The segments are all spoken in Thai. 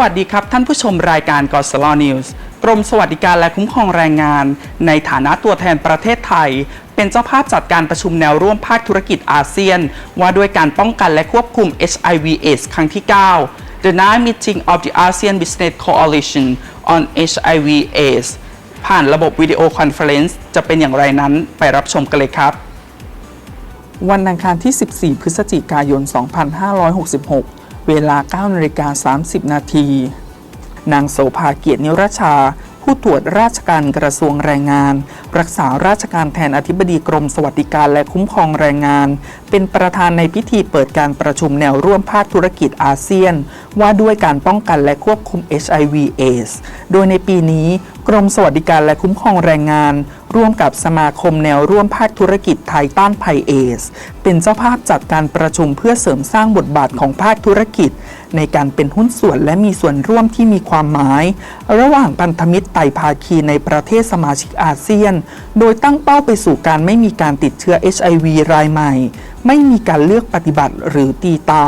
วัสดีครับท่านผู้ชมรายการกอสลอนิวส์กรมสวัสดิการและคุ้มครองแรงงาน ในฐานะตัวแทนประเทศไทย เป็นเจ้าภาพจัดการประชุมแนวร่วมภาคธุรกิจอาเซียน ว่าด้วยการป้องกันและควบคุม HIV/AIDS ครั้งที่ 9 The Ninth Meeting of the ASEAN Business Coalition on HIV/AIDS ผ่านระบบวิดีโอคอนเฟอเรนซ์จะเป็นอย่างไรนั้นไปรับชมกันเลยครับ วันอังคารที่ 14 พฤศจิกายน 2566 เวลา9นาฬิกา30 นาที นางโสภาเกียรตินิรชา ผู้ตรวจราชการกระทรวงแรงงาน รักษาราชการแทนอธิบดีกรมสวัสดิการและคุ้มครองแรงงาน เป็นประธานในพิธีเปิดการประชุมแนวร่วมภาคธุรกิจอาเซียน ว่าด้วยการป้องกันและควบคุม HIV/AIDS โดยในปีนี้กรมสวัสดิการและคุ้มครองแรงงาน ร่วมกับสมาคมแนวร่วมภาคธุรกิจไทยต้านภัยเอส เป็นเจ้าภาพจัดการประชุมเพื่อเสริมสร้างบทบาทของภาคธุรกิจ ในการเป็นหุ้นส่วนและมีส่วนร่วมที่มีความหมาย ระหว่างพันธมิตรไตรภาคีในประเทศสมาชิกอาเซียน โดยตั้งเป้าไปสู่การไม่มีการติดเชื้อ HIV รายใหม่ ไม่มีการเลือกปฏิบัติหรือตีตา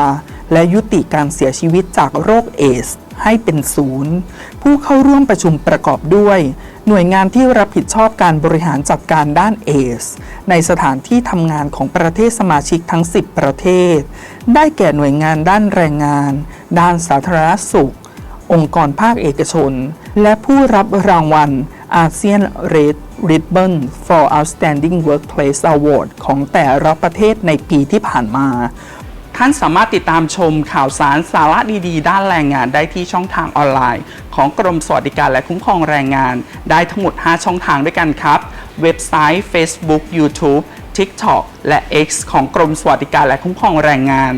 และยุติการเสียชีวิตจากโรคเอส ให้เป็นศูนย์ ผู้เข้าร่วมประชุมประกอบด้วย หน่วยงานที่รับผิดชอบการบริหารจัดการด้านเอส ในสถานที่ทำงานของประเทศสมาชิกทั้ง 10 ประเทศ ได้แก่หน่วยงานด้านแรงงาน ด้านสาธารณสุข องค์กรภาคเอกชน และผู้รับรางวัล ASEAN Red Ribbon for Outstanding Workplace Award ของแต่ละประเทศในปีที่ผ่านมา ท่านสามารถติดตามชมข่าวสารสาระดีๆ ด้านแรงงานได้ที่ช่องทางออนไลน์ ของกรมสวัสดิการและคุ้มครองแรงงาน ได้ทั้งหมด 5 ช่องทางด้วยกันครับ เว็บไซต์ Facebook YouTube TikTok และ X ของกรมสวัสดิการและคุ้มครองแรงงาน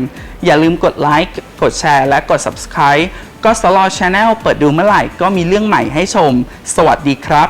อย่าลืมกดไลค์กดแชร์และกด Subscribe ก็สลอ Channel เปิดดูเมื่อไหร่ก็มีเรื่องใหม่ให้ชม สวัสดีครับ